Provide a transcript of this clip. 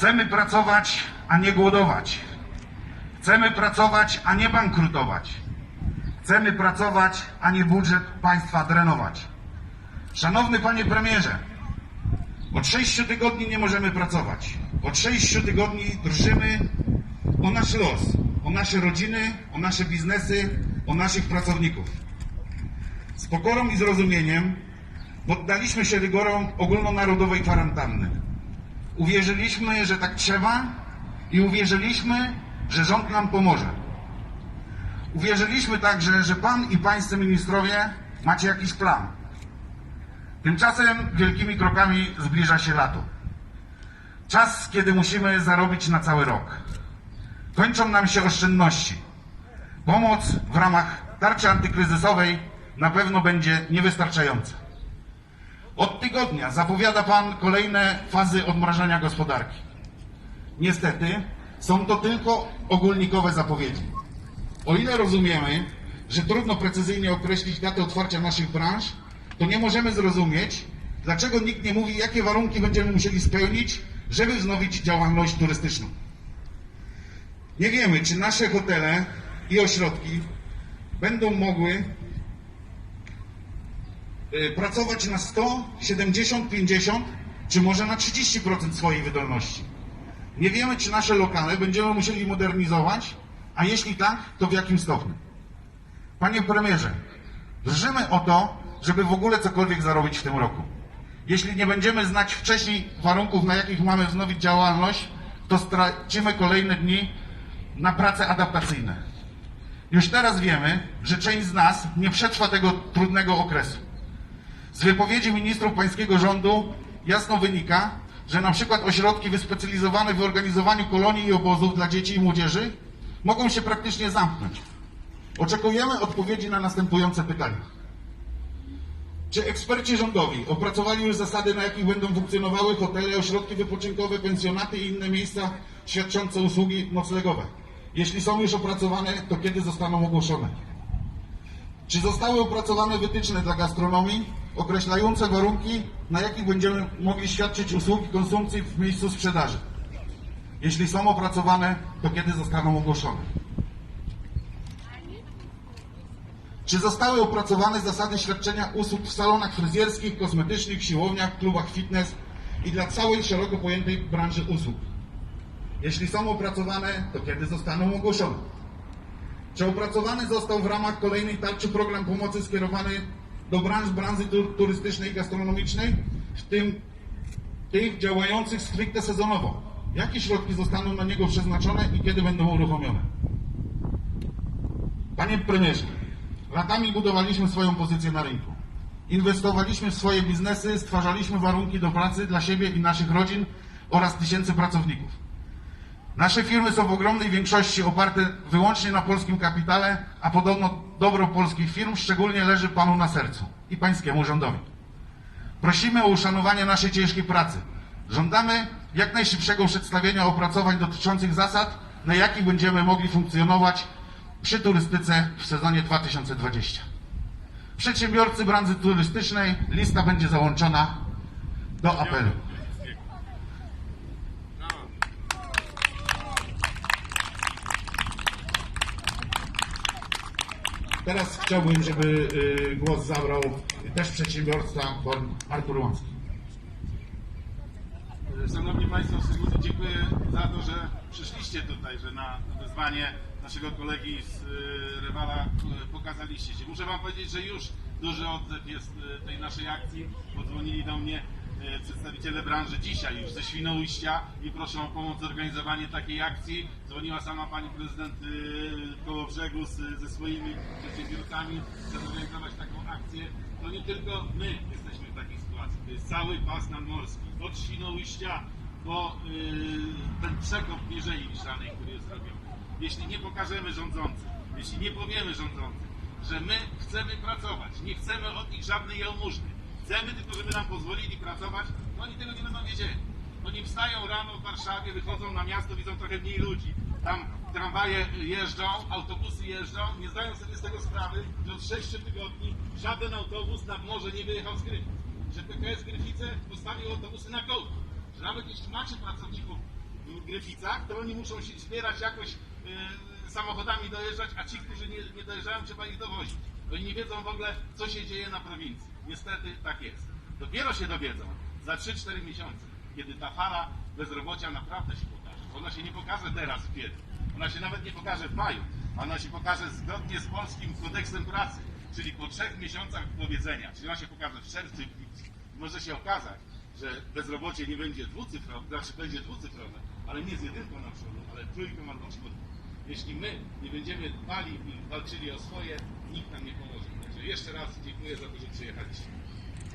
Chcemy pracować, a nie głodować. Chcemy pracować, a nie bankrutować. Chcemy pracować, a nie budżet państwa drenować. Szanowny panie premierze, od sześciu tygodni nie możemy pracować. Od sześciu tygodni drżymy o nasz los, o nasze rodziny, o nasze biznesy, o naszych pracowników. Z pokorą i zrozumieniem poddaliśmy się rygorom ogólnonarodowej kwarantanny. Uwierzyliśmy, że tak trzeba i uwierzyliśmy, że rząd nam pomoże. Uwierzyliśmy także, że pan i pańscy ministrowie macie jakiś plan. Tymczasem wielkimi krokami zbliża się lato. Czas, kiedy musimy zarobić na cały rok. Kończą nam się oszczędności. Pomoc w ramach tarczy antykryzysowej na pewno będzie niewystarczająca. Od tygodnia zapowiada Pan kolejne fazy odmrażania gospodarki. Niestety są to tylko ogólnikowe zapowiedzi. O ile rozumiemy, że trudno precyzyjnie określić datę otwarcia naszych branż, to nie możemy zrozumieć, dlaczego nikt nie mówi, jakie warunki będziemy musieli spełnić, żeby wznowić działalność turystyczną. Nie wiemy, czy nasze hotele i ośrodki będą mogły pracować na 100, 70, 50, czy może na 30% swojej wydolności. Nie wiemy, czy nasze lokale będziemy musieli modernizować, a jeśli tak, to w jakim stopniu. Panie premierze, drżymy o to, żeby w ogóle cokolwiek zarobić w tym roku. Jeśli nie będziemy znać wcześniej warunków, na jakich mamy wznowić działalność, to stracimy kolejne dni na prace adaptacyjne. Już teraz wiemy, że część z nas nie przetrwa tego trudnego okresu. Z wypowiedzi ministrów pańskiego rządu jasno wynika, że na przykład ośrodki wyspecjalizowane w organizowaniu kolonii i obozów dla dzieci i młodzieży mogą się praktycznie zamknąć. Oczekujemy odpowiedzi na następujące pytania. Czy eksperci rządowi opracowali już zasady, na jakich będą funkcjonowały hotele, ośrodki wypoczynkowe, pensjonaty i inne miejsca świadczące usługi noclegowe? Jeśli są już opracowane, to kiedy zostaną ogłoszone? Czy zostały opracowane wytyczne dla gastronomii określające warunki, na jakich będziemy mogli świadczyć usługi konsumpcji w miejscu sprzedaży? Jeśli są opracowane, to kiedy zostaną ogłoszone? Czy zostały opracowane zasady świadczenia usług w salonach fryzjerskich, kosmetycznych, siłowniach, klubach fitness i dla całej szeroko pojętej branży usług? Jeśli są opracowane, to kiedy zostaną ogłoszone? Czy opracowany został w ramach kolejnej tarczy program pomocy skierowany do branż branży tu- turystycznej i gastronomicznej, w tym tych działających stricte sezonowo? Jakie środki zostaną na niego przeznaczone i kiedy będą uruchomione? Panie premierze, latami budowaliśmy swoją pozycję na rynku. Inwestowaliśmy w swoje biznesy, stwarzaliśmy warunki do pracy dla siebie i naszych rodzin oraz tysięcy pracowników. Nasze firmy są w ogromnej większości oparte wyłącznie na polskim kapitale, a podobno dobro polskich firm szczególnie leży Panu na sercu i Pańskiemu rządowi. Prosimy o uszanowanie naszej ciężkiej pracy. Żądamy jak najszybszego przedstawienia opracowań dotyczących zasad, na jakich będziemy mogli funkcjonować przy turystyce w sezonie 2020. Przedsiębiorcy branży turystycznej, lista będzie załączona do apelu. Teraz chciałbym, żeby y, głos zabrał też przedsiębiorca, pan Artur Łącki. Szanowni Państwo, szczególnie dziękuję za to, że przyszliście tutaj, że na wezwanie naszego kolegi z y, Rewala y, pokazaliście się. Muszę Wam powiedzieć, że już duży odzew jest tej naszej akcji. Podzwonili do mnie przedstawiciele branży dzisiaj już ze Świnoujścia i proszą o pomoc w zorganizowanie takiej akcji. Dzwoniła sama Pani Prezydent y, koło brzegu z, ze swoimi przedsiębiorcami, żeby zorganizować taką akcję. To nie tylko my jesteśmy w takiej sytuacji, to jest cały pas nadmorski. Od Świnoujścia po y, ten przekop Mierzei Wiślanej, który jest zrobiony. Jeśli nie pokażemy rządzącym, jeśli nie powiemy rządzącym, że my chcemy pracować, nie chcemy od nich żadnej jałmużny, chcemy tylko, żeby nam pozwolili pracować, to oni tego nie będą wiedzieli. Oni wstają rano w Warszawie, wychodzą na miasto, widzą trochę mniej ludzi. Tam tramwaje jeżdżą, autobusy jeżdżą, nie zdają sobie z tego sprawy, że od 6 tygodni żaden autobus nad morze nie wyjechał z Gryfic. Że PKS Gryfice postawił autobusy na kołku. Że nawet jeśli macie pracowników w Gryficach, to oni muszą się zbierać jakoś y, samochodami dojeżdżać, a ci, którzy nie, nie dojeżdżają, trzeba ich dowozić. Oni nie wiedzą w ogóle, co się dzieje na prowincji. Niestety tak jest. Dopiero się dowiedzą za 3-4 miesiące, kiedy ta fala bezrobocia naprawdę się pokaże. Ona się nie pokaże teraz w kwietniu. Ona się nawet nie pokaże w maju. Ona się pokaże zgodnie z polskim kodeksem pracy, czyli po trzech miesiącach powiedzenia. Czyli ona się pokaże w czerwcu i lipcu. Może się okazać, że bezrobocie nie będzie dwucyfrowe, znaczy będzie dwucyfrowe, ale nie z jedynką na przodu, ale trójką albo czwórką. Jeśli my nie będziemy dbali i walczyli o swoje, nikt nam nie pomoże. Jeszcze raz dziękuję za to, że przyjechaliście.